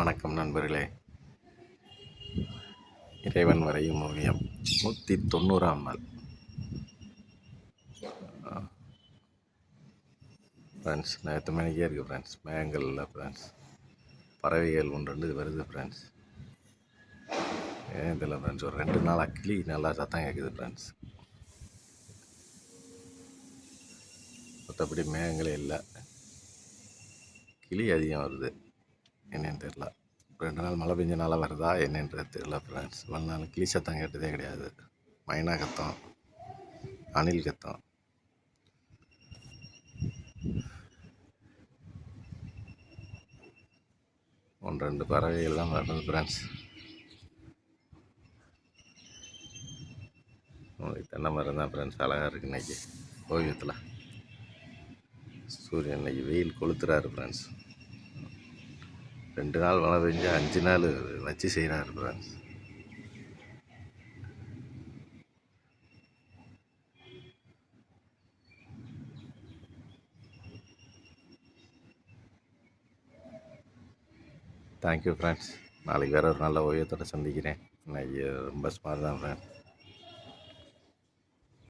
வணக்கம் நண்பர்களே. இறைவன் வரையும் ஓவியம் நூற்றி தொண்ணூறாம் நாள். ஃப்ரெண்ட்ஸ் நேற்று மணிக்கே இருக்குது ஃப்ரெண்ட்ஸ் மேகங்கள் இல்லை ஃப்ரெண்ட்ஸ் பறவைகள் ஒன்று ரெண்டு வருது ஃப்ரெண்ட்ஸ் ஏன் இதில் ஃப்ரெண்ட்ஸ் ஒரு ரெண்டு நாளாக கிளி நல்லா சத்தம் கேட்குது ஃப்ரெண்ட்ஸ் மற்றபடி மேகங்களே இல்லை. கிளி அதிகம் வருது. என்னென்னு தெரில ரெண்டு நாள் மழை பெஞ்சனால வருதா என்னன்றது தெரில ஃப்ரெண்ட்ஸ் ஒரு நாள் கிளி சத்தம் கேட்டதே கிடையாது. மைனா கத்தம் அணில் கத்தம். ஒன்று ரெண்டு பறவைகள் தான் வருது ஃப்ரெண்ட்ஸ் உங்களுக்கு தென்னை மரம் தான் ஃப்ரெண்ட்ஸ் அழகாக இருக்குது இன்னைக்கு. ஓவியத்தில் சூரியன் இன்னைக்கு வெயில் கொளுத்துறாரு ஃப்ரெண்ட்ஸ் ரெண்டு நாள் மழை பெஞ்சா அஞ்சு நாள் வச்சு செய்கிறாரு ஃப்ரெண்ட்ஸ் தேங்க்யூ ஃப்ரெண்ட்ஸ் நாளைக்கு வேறு ஒரு நல்ல ஓவியத்தோட சந்திக்கிறேன். நான் ரொம்ப ஸ்மார்ட் தான் ஃப்ரெண்ட்ஸ்